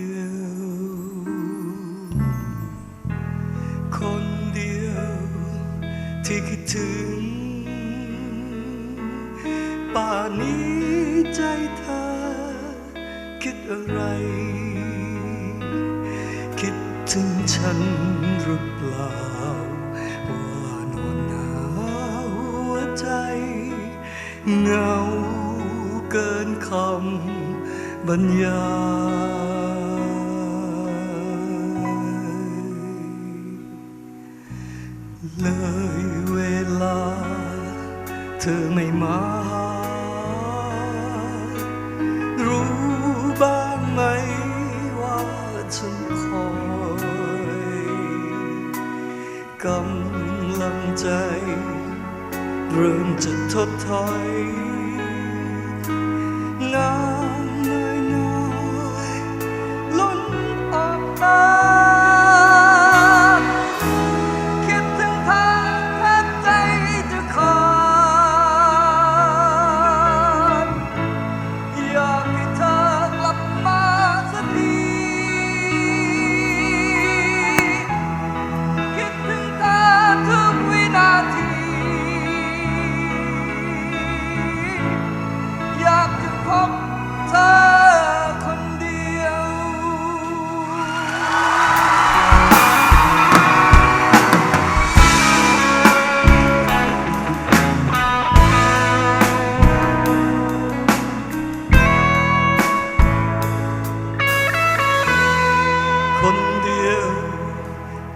ว ถึง ป่านนี้ใจเธอ คิดอะไร คิดถึงฉันหรือเปล่า ว่านอนหนาวหัวใจ เงาเกินคำบรรยายเลย ลา เธอไม่มารู้บ้างไหมว่าฉันคอยกำลังใจ เริ่มจะทดถอย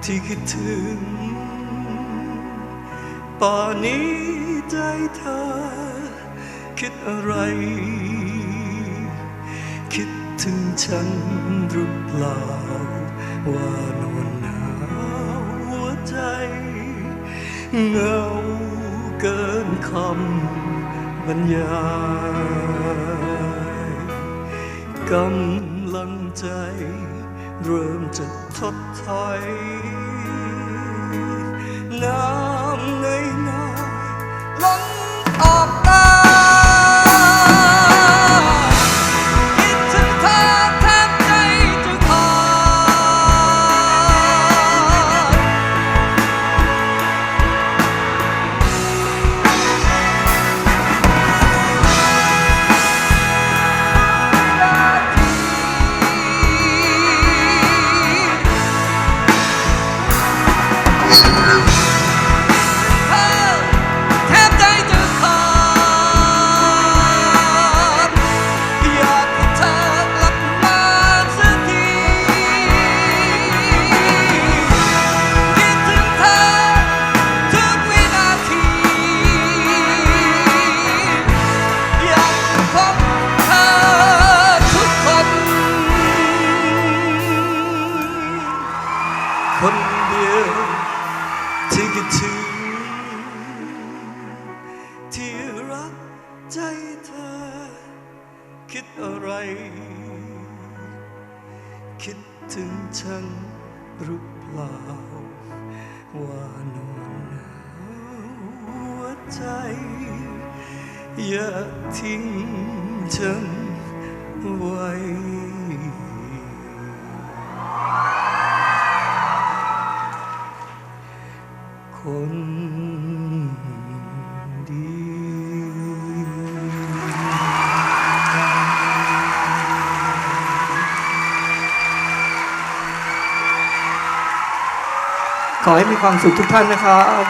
ที่คิดถึงป่านนี้ใจเธอ คิดอะไร คิดถึงฉันหรือเปล่า ว่านอนหนาวหัวใจเงาเกินคำบรรยายกำลังใจ เริ่มจะทดถอย น้ำในน้อยๆล้นออกตาคิดถึงเธอแทบใจจะขาดแท คนเดียวที่คิดถึงที่รักใจเธอ คิดอะไร คิดถึงฉันหรือเปล่า ว่านอนหนหัวใจ อย่าทิ้งฉันไว้ ขอให้มีความสุขทุกท่านนะครับ